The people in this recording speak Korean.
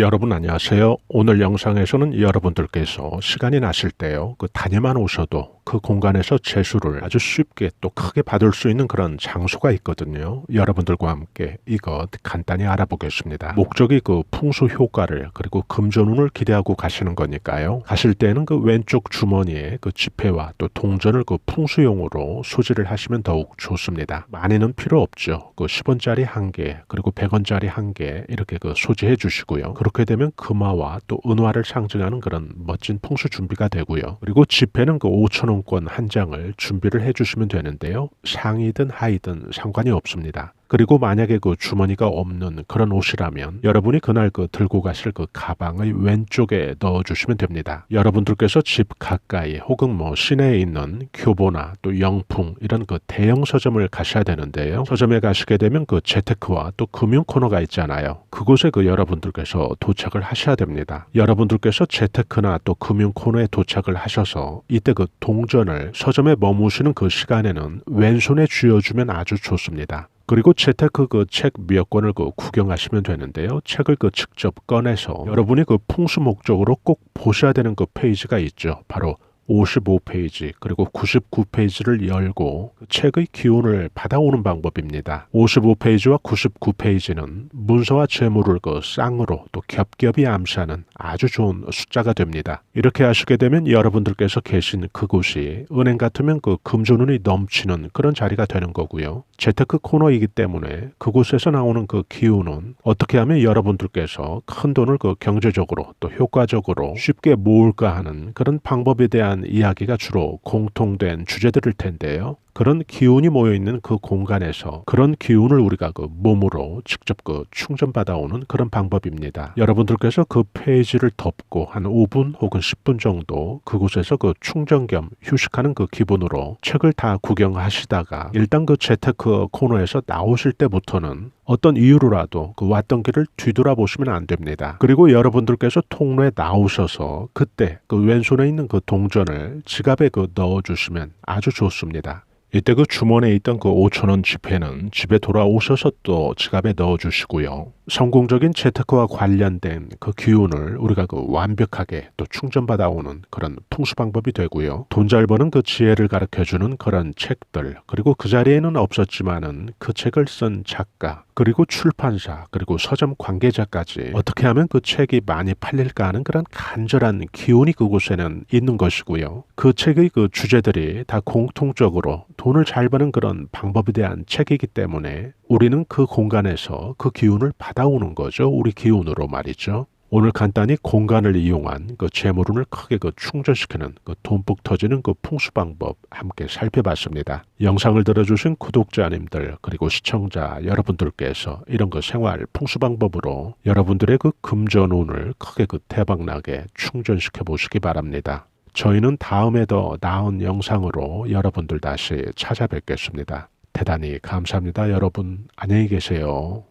여러분 안녕하세요. 오늘 영상에서는 여러분들께서 시간이 나실 때요. 그 다녀만 오셔도 그 공간에서 재수를 아주 쉽게 또 크게 받을 수 있는 그런 장소가 있거든요. 여러분들과 함께 이것 간단히 알아보겠습니다. 목적이 그 풍수 효과를 그리고 금전운을 기대하고 가시는 거니까요. 가실 때는 그 왼쪽 주머니에 그 지폐와 또 동전을 그 풍수용으로 소지를 하시면 더욱 좋습니다. 많이는 필요 없죠. 그 10원짜리 한 개, 그리고 100원짜리 한 개 이렇게 그 소지해 주시고요. 그렇게 되면 금화와 또 은화를 상징하는 그런 멋진 풍수 준비가 되고요. 그리고 지폐는 그 5천 원권 한 장을 준비를 해 주시면 되는데요. 상이든 하이든 상관이 없습니다. 그리고 만약에 그 주머니가 없는 그런 옷이라면 여러분이 그날 그 들고 가실 그 가방의 왼쪽에 넣어주시면 됩니다. 여러분들께서 집 가까이 혹은 뭐 시내에 있는 교보나 또 영풍 이런 그 대형 서점을 가셔야 되는데요. 서점에 가시게 되면 그 재테크와 또 금융 코너가 있잖아요. 그곳에 그 여러분들께서 도착을 하셔야 됩니다. 여러분들께서 재테크나 또 금융 코너에 도착을 하셔서 이때 그 동전을 서점에 머무시는 그 시간에는 왼손에 쥐어주면 아주 좋습니다. 그리고 재테크 그 책 몇 권을 그 구경하시면 되는데요. 책을 그 직접 꺼내서 여러분이 그 풍수 목적으로 꼭 보셔야 되는 그 페이지가 있죠. 바로 55페이지 그리고 99페이지를 열고 그 책의 기운을 받아오는 방법입니다. 55페이지와 99페이지는 문서와 재물을 그 쌍으로 또 겹겹이 암시하는 아주 좋은 숫자가 됩니다. 이렇게 하시게 되면 여러분들께서 계신 그곳이 은행 같으면 그 금전운이 넘치는 그런 자리가 되는 거고요. 재테크 코너이기 때문에 그곳에서 나오는 그 기운은 어떻게 하면 여러분들께서 큰 돈을 그 경제적으로 또 효과적으로 쉽게 모을까 하는 그런 방법에 대한 이야기가 주로 공통된 주제들일 텐데요. 그런 기운이 모여 있는 그 공간에서 그런 기운을 우리가 그 몸으로 직접 그 충전받아오는 그런 방법입니다. 여러분들께서 그 페이지를 덮고 한 5분 혹은 10분 정도 그곳에서 그 충전 겸 휴식하는 그 기분으로 책을 다 구경하시다가 일단 그 재테크 코너에서 나오실 때부터는 어떤 이유로라도 그 왔던 길을 뒤돌아보시면 안 됩니다. 그리고 여러분들께서 통로에 나오셔서 그때 그 왼손에 있는 그 동전을 지갑에 그 넣어주시면 아주 좋습니다. 이때 그 주머니에 있던 그 5천원 지폐는 집에 돌아오셔서 또 지갑에 넣어주시고요. 성공적인 재테크와 관련된 그 기운을 우리가 그 완벽하게 또 충전받아오는 그런 풍수 방법이 되고요. 돈 잘 버는 그 지혜를 가르쳐주는 그런 책들, 그리고 그 자리에는 없었지만은 그 책을 쓴 작가, 그리고 출판사, 그리고 서점 관계자까지 어떻게 하면 그 책이 많이 팔릴까 하는 그런 간절한 기운이 그곳에는 있는 것이고요. 그 책의 그 주제들이 다 공통적으로 돈을 잘 버는 그런 방법에 대한 책이기 때문에 우리는 그 공간에서 그 기운을 받아오는 거죠. 우리 기운으로 말이죠. 오늘 간단히 공간을 이용한 그 재물운을 크게 그 충전시키는 그 돈북 터지는 그 풍수 방법 함께 살펴봤습니다. 영상을 들어주신 구독자님들 그리고 시청자 여러분들께서 이런 그 생활 풍수 방법으로 여러분들의 그 금전운을 크게 그 대박나게 충전시켜 보시기 바랍니다. 저희는 다음에 더 나은 영상으로 여러분들 다시 찾아뵙겠습니다. 대단히 감사합니다. 여러분 안녕히 계세요.